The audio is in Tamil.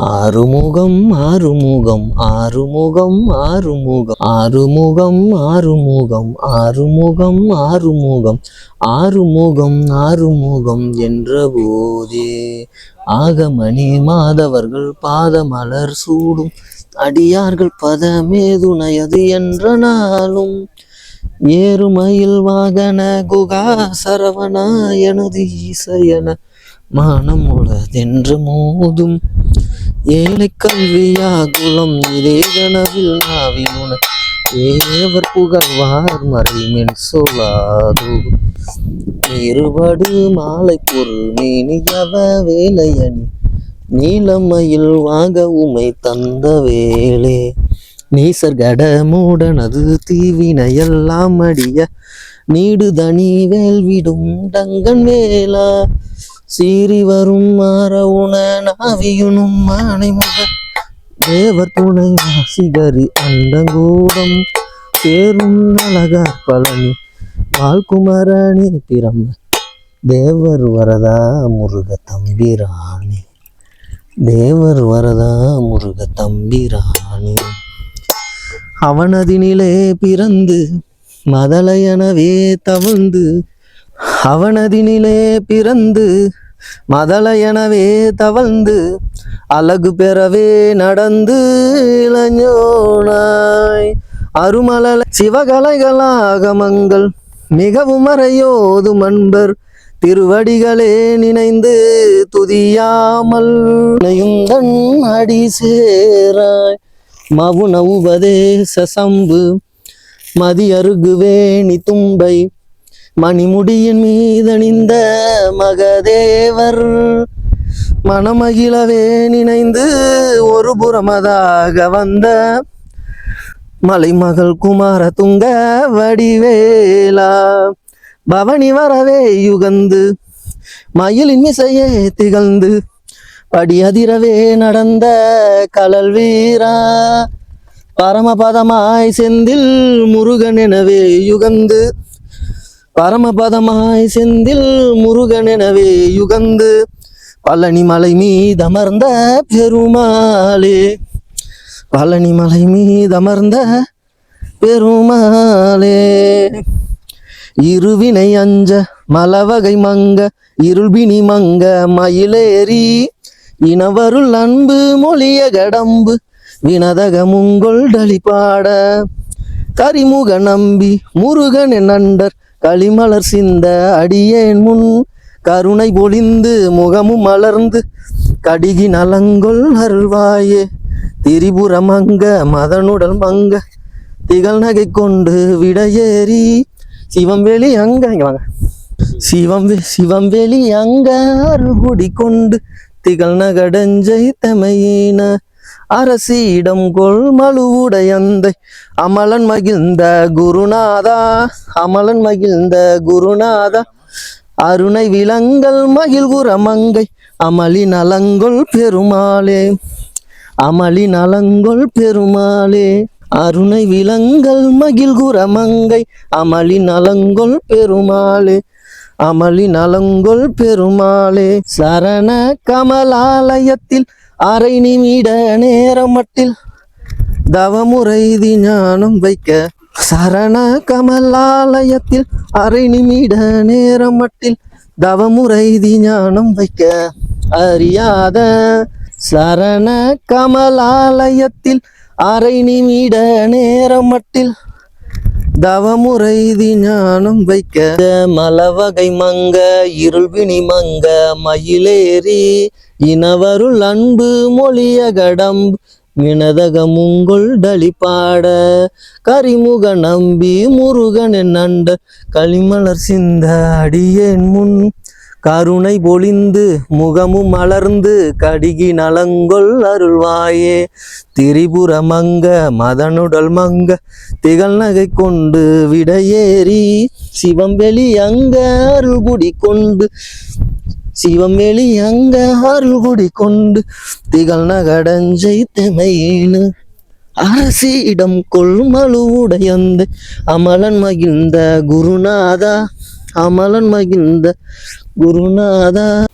ஆறுமுகம் ஆறுமுகம் ஆறுமுகம் ஆறுமுகம் ஆறுமுகம் ஆறுமுகம் ஆறுமுகம் ஆறுமுகம் ஆறுமுகம் ஆறுமுகம் என்ற போதே. ஆகமணி மாதவர்கள் பாதமலர் சூடும் அடியார்கள் பதமேதுணையது என்ற நாளும். ஏறுமயில் வாகன குகா சரவணா எனது ஈசையன மானமுளதென்று மோதும். ஏழை கல்வியா குலம் இதே கனவில் நாவிலுன ஏவர் புகழ்வார் மறைமென் சொல்லாதோ. இருபடு மாலை பொருள் மேனியவ வேலையணி. நீலமையில் வாங்க உமை தந்த வேலே நீசர்கட மூடனது தீவினையெல்லாம் அடிய. நீடுதனி வேல்விடும் டங்கன் வேலா சீறி வரும் மாற உண நாவியுனும் மானைமுக தேவர் துணை வாசிகரி அண்டங்கூடம் சேரும் அழகார் பழனி. வாழ்குமரனே பிரம்ம தேவர் வரதா முருக தம்பிராணி தேவர் வரதா முருக தம்பிராணி அவனதினிலே பிறந்து மதலையனவே தவழ்ந்து அவனதினிலே பிறந்து மதலையனவே தவழ்ந்து அழகு பெறவே நடந்து இளஞ்சோனாய். அருமலல சிவகலைகளாகமங்கள் மிகவும் அறையோதும் அன்பர் திருவடிகளே நினைந்து துதியாமல் தன் அடி சேராய். மவுன உபதேச சம்பு மதியருகுவேணி தும்பை மணிமுடியின் மீதணிந்த மகதேவர் மனமகிழவே நினைந்து ஒரு புறமதாக வந்த மலைமகள் குமார துங்க வடிவேலா. பவனி வரவே யுகந்து மயிலின் இசையே திகழ்ந்து படியதிரவே நடந்த கலல் வீரா. பரமபதமாய் செந்தில் முருகன் எனவே யுகந்து பரமபதமாய் செந்தில் முருகன் எனவே யுகந்து பழனி மலை மீதமர்ந்த பெருமாளே. பழனி மலை மீதமர்ந்த பெருமாளே. இருவினை அஞ்ச மலவகை மங்க இருள்பினி மங்க மயிலேறி இனவருள் அன்பு மொழிய கடம்பு வினதக முங்கொள் டலிப்பாட கரிமுக நம்பி முருகன் நண்டர் களிமலர் சிந்த அடியேன் முன் கருணை பொழிந்து முகமும் மலர்ந்து கடிகி நலங்கொள் அருள்வாயே. திரிபுர மங்க மதனுடல் மங்க திகழ் நகை கொண்டு விடையேறி. சிவம் வெளி அங்க இங்க வாங்க. சிவம் சிவம் வெளி அங்க அருள்குடி கொண்டு திகழ் நகடஞ்சை தமையின. அரசியிடம் கொள் மழுவுடையந்தை அமலன் மகிழ்ந்த குருநாதா அமலன் மகிழ்ந்த குருநாதா. அருணை விலங்கல் மகிழ்குற மங்கை அமளி நலங்கொள் பெருமாளே. அமளி நலங்கொள் பெருமாளே. அருணை விலங்கல் மகிழ்குற மங்கை அமளி நலங்கொள் பெருமாளே. அமளி நலங்கொள் பெருமாளே. சரண கமலாலயத்தில் அரை நிமிட நேரம் மட்டில் தவமுறைதி ஞானம் வைக்க சரண கமலாலயத்தில் அரை நிமிட நேரம் மட்டில் தவமுறைதி ஞானம் வைக்க அறியாத சரண கமலாலயத்தில் அரை நிமிட நேரம் மட்டில் தவமுறை ஞானம் வைக்க மலவகை மங்க இருள்வினி மங்க மயிலேறி இனவருள் அன்பு மொழியகடம் வினதக முங்கொள் டலிப்பாட கரிமுக நம்பி முருகன் நண்ட களிமலர் சிந்த அடியேன் முன் கருணை பொழிந்து முகமும் மலர்ந்து கடிகி நலங்கொள் அருள்வாயே. திரிபுர மங்க மதனுடல் மங்க திகழ் நகை கொண்டு விடையேறி சிவம்பெளி அங்க அருள்குடி கொண்டு. சிவம்பெளி அங்க அருள்குடி கொண்டு திகழ் நகடஞ்சை தெமையினு. அரசியிடம் கொள்மழுவுடையந்த அமலன் மகிழ்ந்த குருநாதா அமலன் மகிழ்ந்த குருநாதா.